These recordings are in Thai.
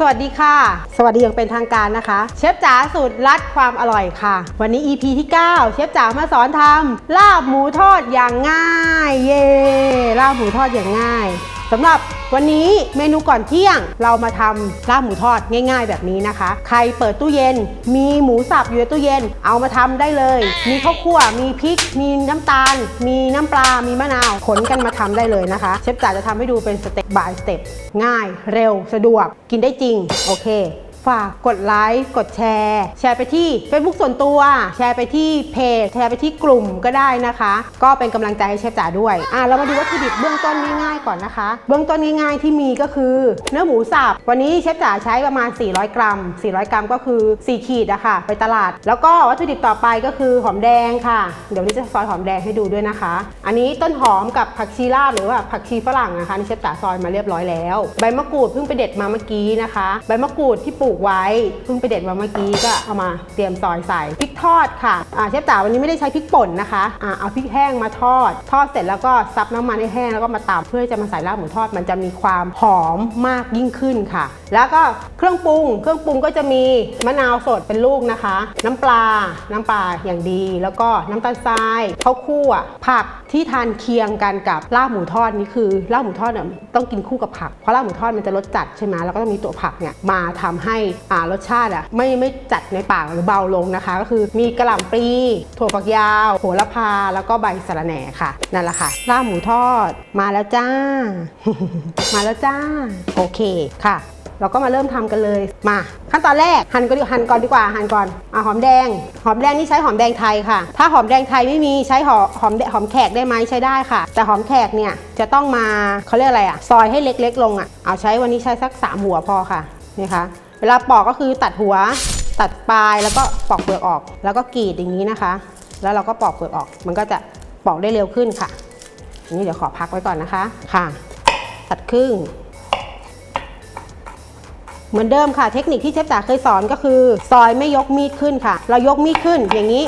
สวัสดีค่ะ สวัสดีอย่างเป็นทางการนะคะ เชฟจ๋าสูตรลัดความอร่อยค่ะ วันนี้ EP ที่ 9 เชฟจ๋ามาสอนทำลาบหมูทอดอย่างง่าย เย่ลาบหมูทอดอย่างง่าย สำหรับวันนี้เมนูก่อนเที่ยงเรามาทำลาบหมูทอดง่าย ๆ แบบนี้นะคะ ใครเปิดตู้เย็น มีหมูสับอยู่ในตู้เย็น เอามาทำได้เลย มีข้าวคั่ว มีพริก มีน้ำตาล มีน้ำปลา มีมะนาวขนกันมาทำได้เลยนะคะ เชฟจ๋าจะทำให้ดูเป็นสเต็ปบายสเต็ปง่าย เร็ว สะดวก กินได้จริง โอเค ฝากกดไลค์กดแชร์ แชร์ไปที่ Facebook ส่วนตัว แชร์ไปที่เพจ แชร์ไปที่กลุ่มก็ได้นะคะ ก็เป็นกำลังใจให้เชฟจ๋าด้วยอะเรามาดูวัตถุดิบเบื้องต้นง่ายๆก่อนนะคะ เบื้องต้นง่ายๆที่มีก็คือ เนื้อหมูสับวันนี้เชฟจ๋าใช้ประมาณ 400 กรัม 400 กรัมก็คือ 4 ขีดอะค่ะ ไปตลาด แล้วก็วัตถุดิบต่อไปก็คือหอมแดงค่ะ เดี๋ยวนนี้จะซอยหอมแดงให้ดูด้วยนะคะ อันนี้ต้นหอมกับผักชีลาบหรือว่าผักชีฝรั่งนะคะนี่เชฟจ๋าซอยมาเรียบร้อยแล้ว ใบมะกรูดเพิ่งไปเด็ดมาเมื่อกี้นะคะ ใบมะกรูดที่ปลูกไว้เพิ่งไปเด็ดมาเมื่อกี้ก็เอามาเตรียมซอยใส่พริกทอดค่ะอ่าเชฟจ๋าวันนี้ไม่ได้ใช้พริกป่นนะคะอ่าเอาพริกแห้งมาทอด ทอดเสร็จแล้วก็ซับน้ำมันให้แห้งแล้วก็มาตำเพื่อจะมาใส่ลาบหมูทอดมันจะมีความหอมมากยิ่งขึ้นค่ะ แล้วก็เครื่องปรุง เครื่องปรุงก็จะมีมะนาวสดเป็นลูกนะคะ น้ำปลา น้ำปลาอย่างดี แล้วก็น้ำตาลทรายข้าวคั่วผักที่ทานเคียงกันกับลาบหมูทอดนี่คือลาบหมูทอดเนี่ยต้องกินคู่กับผักเพราะลาบหมูทอดมันจะรสจัดใช่ไหมแล้วก็ต้องมีตัวผักเนี่ยมาทำให้รสชาติอะไม่ไม่จัดในปากหรือเบาลงนะคะ ก็คือมีกระหล่ำปลีถั่วฝักยาว โหระพาแล้วก็ใบสะระแหน่ค่ะนั่นแหละค่ะลาบหมูทอดมาแล้วจ้า มาแล้วจ้า โอเคค่ะ เราก็มาเริ่มทำกันเลยมา ขั้นตอนแรกหั่นก็ดีหั่นก่อนดีกว่าหั่นก่อนอะหอมแดง หอมแดงนี่ใช้หอมแดงไทยค่ะ ถ้าหอมแดงไทยไม่มีใช้หอหอมหอมแขกได้ไหมใช้ได้ค่ะ แต่หอมแขกเนี่ยจะต้องมาเขาเรียกอะไรอะซอยให้เล็กๆลงอะเอาใช้วันนี้ใช้สักสามหัวพอค่ะนี่ค่ะ เวลาปอกก็คือตัดหัวตัดปลายแล้วก็ปอกเปลือกออก แล้วก็กรีดอย่างนี้นะคะ แล้วเราก็ปอกเปลือกออก มันก็จะปอกได้เร็วขึ้นค่ะอันนี้เดี๋ยวขอพักไว้ก่อนนะคะค่ะ ตัดครึ่ง เหมือนเดิมค่ะ เทคนิคที่เชฟจ๋าเคยสอนก็คือ ซอยไม่ยกมีดขึ้นค่ะ เรายกมีดขึ้นอย่างนี้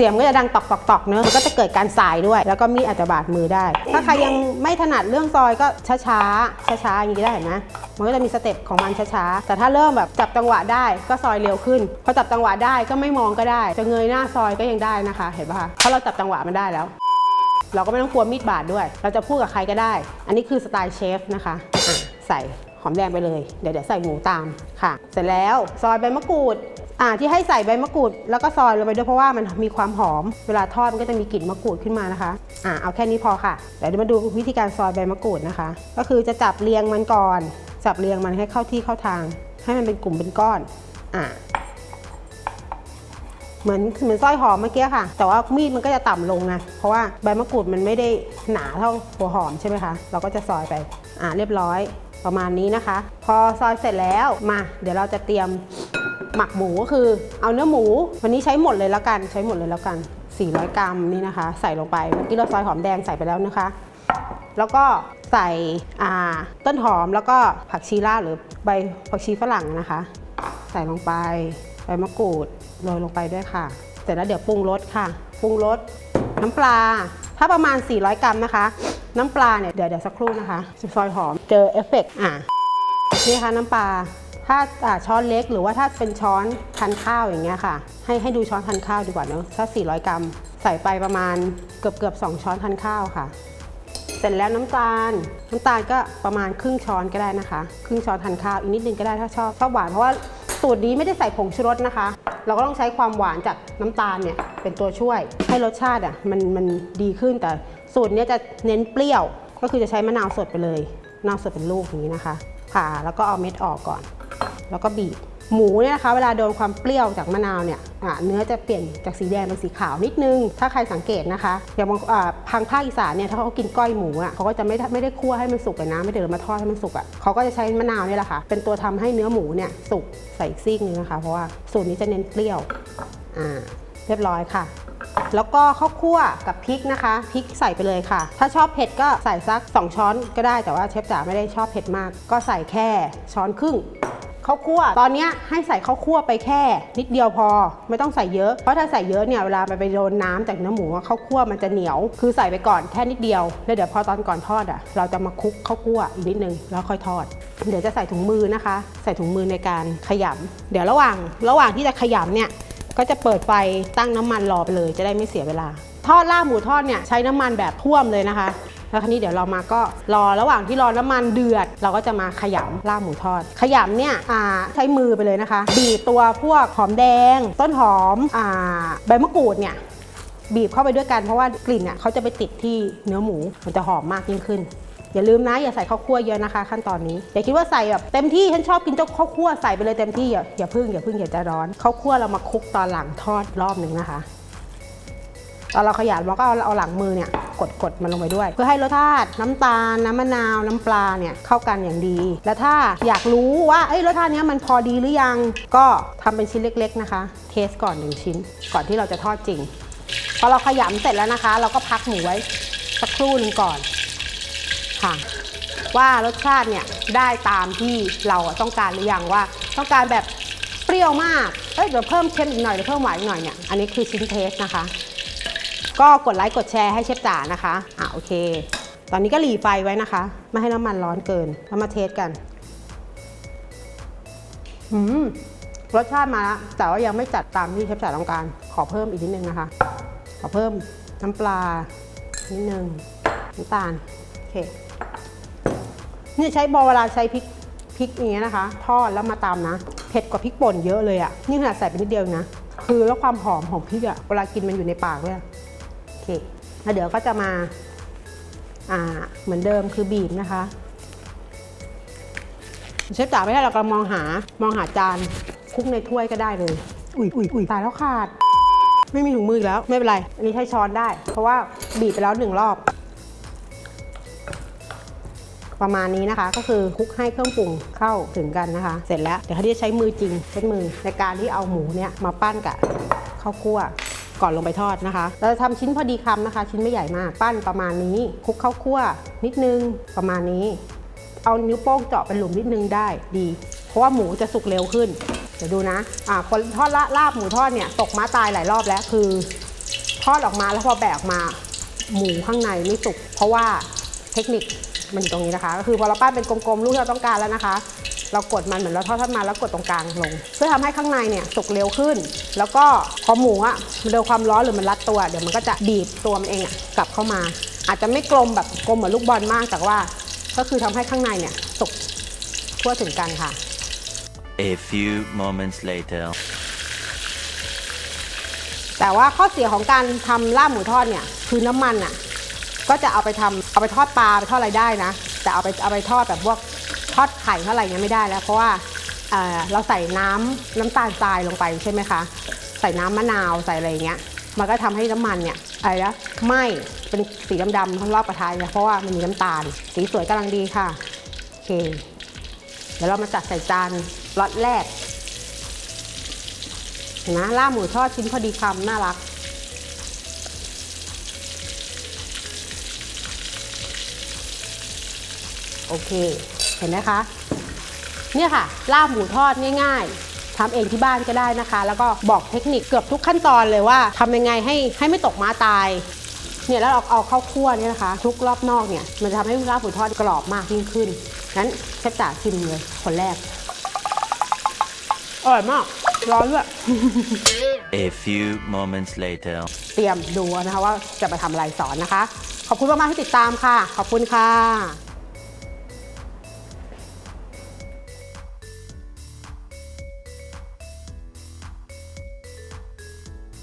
เสียงก็จะดังตอกตอกตอกเนอะมันก็จะเกิดการสายด้วย แล้วก็มีดอาจจะบาดมือได้ ถ้าใครยังไม่ถนัดเรื่องซอยก็ช้าช้าช้าช้าๆอย่างนี้ได้เห็นไหมมันก็จะมีสเต็ปของมันช้าๆ แต่ถ้าเริ่มแบบจับจังหวะได้ก็ซอยเร็วขึ้น พอจับจังหวะได้ก็ไม่มองก็ได้ จะเงยหน้าซอยก็ยังได้นะคะ เห็นปะคะเพราะเราจับจังหวะมันได้แล้ว เราก็ไม่ต้องกลัวมีดบาดด้วย เราจะพูดกับใครก็ได้ อันนี้คือสไตล์เชฟนะคะอะใส่หอมแดงไปเลย เดี๋ยวเดี๋ยวใส่หมูตามค่ะ เสร็จแล้วซอยใบมะกรูด อ่าที่ให้ใส่ใบมะกรูดแล้วก็ซอยลงไปด้วยเพราะว่ามันมีความหอม เวลาทอดมันก็จะมีกลิ่นมะกรูดขึ้นมานะคะอ่าเอาแค่นี้พอค่ะเดี๋ยวมาดูวิธีการซอยใบมะกรูดนะคะ ก็คือจะจับเรียงมันก่อน จับเรียงมันให้เข้าที่เข้าทาง ให้มันเป็นกลุ่มเป็นก้อนอ่าเหมือนเหมือนสร้อยหอมเมื่อกี้ค่ะ แต่ว่ามีดมันก็จะต่ำลงนะเพราะว่าใบมะกรูดมันไม่ได้หนาเท่าหัวหอมใช่ไหมคะเราก็จะซอยไปอ่าเรียบร้อยประมาณนี้นะคะ พอซอยเสร็จแล้วมา เดี๋ยวเราจะเตรียม หมักหมูก็คือเอาเนื้อหมู วันนี้ใช้หมดเลยแล้วกันใช้หมดเลยแล้วกัน 400 กรัมนี่นะคะ ใส่ลงไปเมื่อกี้เราซอยหอมแดงใส่ไปแล้วนะคะ แล้วก็ใส่ต้นหอมแล้วก็ผักชีลาหรือใบผักชีฝรั่งนะคะ ใส่ลงไปใบมะกรูดโรยลงไปด้วยค่ะ เสร็จแล้วเดี๋ยวปรุงรสค่ะ ปรุงรสน้ำปลา ถ้าประมาณ 400 กรัมนะคะ น้ำปลาเนี่ยเดี๋ยวเดี๋ยวสักครู่นะคะซอยหอมเจอเอฟเฟกต์อะนี่ค่ะน้ำปลา ถ้าาช้อนเล็กหรือว่าถ้าเป็นช้อนทานข้าวอย่างเงี้ยค่ะ ให้ให้ดูช้อนทานข้าวดีกว่าเนอะถ้า 400 กรัม ใส่ไปประมาณเกือบเกือบ2ช้อนทานข้าวค่ะ เสร็จแล้วน้ำตาล น้ำตาลก็ประมาณครึ่งช้อนก็ได้นะคะ ครึ่งช้อนทานข้าวอีกนิดนึงก็ได้ถ้าชอบชอบหวานเพราะว่าสูตรนี้ไม่ได้ใส่ผงชูรสนะคะ เราก็ต้องใช้ความหวานจากน้ำตาลเนี่ยเป็นตัวช่วย ให้รสชาติอะมันมันดีขึ้นแต่สูตรนี้จะเน้นเปรี้ยว ก็คือจะใช้มะนาวสดไปเลยมะนาวสดเป็นลูกอย่างนี้นะคะผ่าแล้วก็เอาเม็ดออกก่อน แล้วก็บีบหมูเนี่ยนะคะเวลาโดนความเปรี้ยวจากมะนาวเนี่ยเนื้อจะเปลี่ยนจากสีแดงเป็นสีขาวนิดนึง ถ้าใครสังเกตนะคะอย่างบางอ่าทางภาคอีสานเนี่ยถ้าเขากินก้อยหมูอะเขาก็จะไม่ได้ไม่ได้คั่วให้มันสุกนะไม่ได้มาทอดให้มันสุกอะเขาก็จะใช้มะนาวเนี่ยแหละค่ะ เป็นตัวทำให้เนื้อหมูเนี่ยสุกใส่ซีกนึงนะคะ เพราะว่าสูตรนี้จะเน้นเปรี้ยวอ่าเรียบร้อยค่ะแล้วก็ข้าวคั่วกับพริกนะคะพริกใส่ไปเลยค่ะ ถ้าชอบเผ็ดก็ใส่สัก 2 ช้อนก็ได้แต่ว่าเชฟจ๋าไม่ได้ชอบเผ็ดมาก ก็ใส่แค่ช้อนครึ่ง ข้าวคั่ว ตอนนี้ให้ใส่ข้าวคั่วไปแค่ นิดเดียวพอ ไม่ต้องใส่เยอะ เพราะถ้าใส่เยอะเนี่ยเวลาไปไปโดนน้ำจากเนื้อหมูอะข้าวคั่วมันจะเหนียว คือใส่ไปก่อนแค่นิดเดียว แล้วเดี๋ยวพอตอนก่อนทอดอะ เราจะมาคลุกข้าวคั่วอีกนิดนึงแล้วค่อยทอด เดี๋ยวจะใส่ถุงมือนะคะ ใส่ถุงมือในการขยำเดี๋ยวระหว่างระหว่างที่จะขยำเนี่ยก็จะเปิดไฟตั้งน้ำมันรอไปเลย จะได้ไม่เสียเวลา ทอดลาบหมูทอดเนี่ยใช้น้ำมันแบบท่วมเลยนะคะ แล้วคราวนี้เดี๋ยวเรามาก็รอระหว่างที่รอน้ำมันเดือด เราก็จะมาขยำลาบหมูทอด ขยำเนี่ยใช้มือไปเลยนะคะบีบตัวพวกหอมแดง ต้นหอมอใบมะกรูดเนี่ยบีบเข้าไปด้วยกันเพราะว่ากลิ่นอะเขาจะไปติดที่เนื้อหมูมันจะหอมมากยิ่งขึ้นอย่าลืมนะอย่าใส่ข้าวคั่วเยอะนะคะ ขั้นตอนนี้อย่าคิดว่าใส่แบบเต็มที่ฉันชอบกินเจ้าข้าวคั่วใส่ไปเลยเต็มที่อย่าอย่าพึ่งอย่าพึ่งอย่าจะร้อนข้าวคั่วเรามาคลุกตอนหลังทอดรอบหนึ่งนะคะ ตอนเราขยำเราก็เอาเอาหลังมือเนี่ยกดกดมันลงไปด้วย เพื่อให้รสชาติน้ำตาล น้ำมะนาว น้ำปลาเนี่ยเข้ากันอย่างดี แล้วถ้าอยากรู้ว่าเอ้ยรสชาตินี้มันพอดีหรือยัง ก็ทำเป็นชิ้นเล็ก ๆนะคะ เทสก่อนหนึ่งชิ้น ก่อนที่เราจะทอดจริง พอเราขยำเสร็จแล้วนะคะ เราก็พักหมูไว้สักครู่หนึ่งก่อนค่ะว่ารสชาติเนี่ยได้ตามที่เราต้องการหรือยังว่า ต้องการแบบเปรี้ยวมาก เอ้ยเดี๋ยวเพิ่มเค็มอีกหน่อยเดี๋ยวเพิ่มหวานอีกหน่อยเนี่ย อันนี้คือชิ้นเทสนะคะ ก็กดไลค์กดแชร์ให้เชฟจ๋านะคะอะโอเค ตอนนี้ก็หลีไฟไว้นะคะ ไม่ให้น้ำมันร้อนเกินแล้วมาเทสกันอืมรสชาติมาแล้วแต่ว่ายังไม่จัดตามที่เชฟจ๋าต้องการ ขอเพิ่มอีกนิดนึงนะคะ ขอเพิ่มน้ำปลานิดนึงน้ำตาลโอเคนี่ใช้บอเวลาใช้พริกพริกอย่างเงี้ยนะคะ ทอดแล้วมาตามนะ เผ็ดกว่าพริกป่นเยอะเลยอะ่ะ นี่ขนาดใส่ไปนิดเดียวนะ คือแล้วความหอมของพริกอะ่ะ เวลากินมันอยู่ในปากด้วย เคแล้วเดี๋ยวก็จะมาอ่าเหมือนเดิมคือบีบนะคะเชฟจ๋าไม่ได้เรากำลังมองหามองหาจานคลุกในถ้วยก็ได้เลย อุ้ยอุ้ยอุ้ยตายแล้วขาด ไม่มีถุงมืออีกแล้วไม่เป็นไร อันนี้ใช้ช้อนได้ เพราะว่าบีบไปแล้วหนึ่งรอบ ประมาณนี้นะคะ ก็คือคลุกให้เครื่องปรุงเข้าถึงกันนะคะ เสร็จแล้วเดี๋ยวเขาจะใช้มือจริงใช้มือในการที่เอาหมูเนี่ยมาปั้นกับข้าวคั่ว ก่อนลงไปทอดนะคะ เราจะทำชิ้นพอดีคำนะคะ ชิ้นไม่ใหญ่มาก ปั้นประมาณนี้คลุกข้าวคั่วนิดนึงประมาณนี้ เอานิ้วโป้งเจาะเป็นหลุมนิดนึงได้ดี เพราะว่าหมูจะสุกเร็วขึ้น เดี๋ยวดูนะ อ่าคนทอดละลาบหมูทอดเนี่ยตกม้าตายหลายรอบแล้วคือ ทอดออกมาแล้วพอแบกออกมา หมูข้างในไม่สุกเพราะว่าเทคนิคมันอยู่ตรงนี้นะคะ ก็คือพอเราปั้นเป็นกลมๆลูกที่เราต้องการแล้วนะคะ เรากดมันเหมือนเราทอดทอดมาแล้วกดตรงกลางลง เพื่อทำให้ข้างในเนี่ยสุกเร็วขึ้น แล้วก็พอหมูอะมันโดนความร้อนหรือมันรัดตัว เดี๋ยวมันก็จะบีบตัวมันเองอะกลับเข้ามา อาจจะไม่กลมแบบกลมเหมือนลูกบอลมากแต่ว่า ก็คือทำให้ข้างในเนี่ยสุกทั่วถึงกันค่ะ A few moments later. แต่ว่าข้อเสียของการทำลาบหมูทอดเนี่ยคือน้ำมันอะก็จะเอาไปทำเอาไปทอดปลาไปทอดอะไรได้นะ แต่เอาไปเอาไปทอดแบบพวกท อดไข่ทอดอะไรเงี้ยไม่ได้แล้ว เพราะว่าเเราใส่น้ำน้ำตาลทรายลงไปใช่ไหมคะ ใส่น้ำมะนาวใส่อะไรเงี้ย มันก็ทำให้น้ำมันเนี่ยอะไรนะไหมเป็นสีดำๆทั้งรอบกระทะเลยเพราะว่ามันมีน้ำตาล สีสวยกำลังดีค่ะโอเค เดี๋ยวเรามาจัดใส่จานล็อตแรกเห็นไหมล่าหมูทอดชิ้นพอดีคำน่ารักโอเค เห็นไหมคะเนี่ยค่ะลาบหมูทอดง่ายๆทำเองที่บ้านก็ได้นะคะ แล้วก็บอกเทคนิคเกือบทุกขั้นตอนเลยว่าทำยังไงให้ให้ไม่ตกม้าตายเนี่ยแล้วเราเอาเข้าวคั่วเนี่ยนะคะทุกรอบนอกเนี่ยมันจะทำให้ลาบหมูทอดกรอบมากยิ่งขึ้นงั้นเชฟจ๋าชิมเลยคนแรกอร่อยมากร้อนด้วย A few moments later. เตรียมดูนะคะว่าจะไปทำอะไรสอนนะคะ ขอบคุณมากๆที่ติดตามค่ะ ขอบคุณค่ะ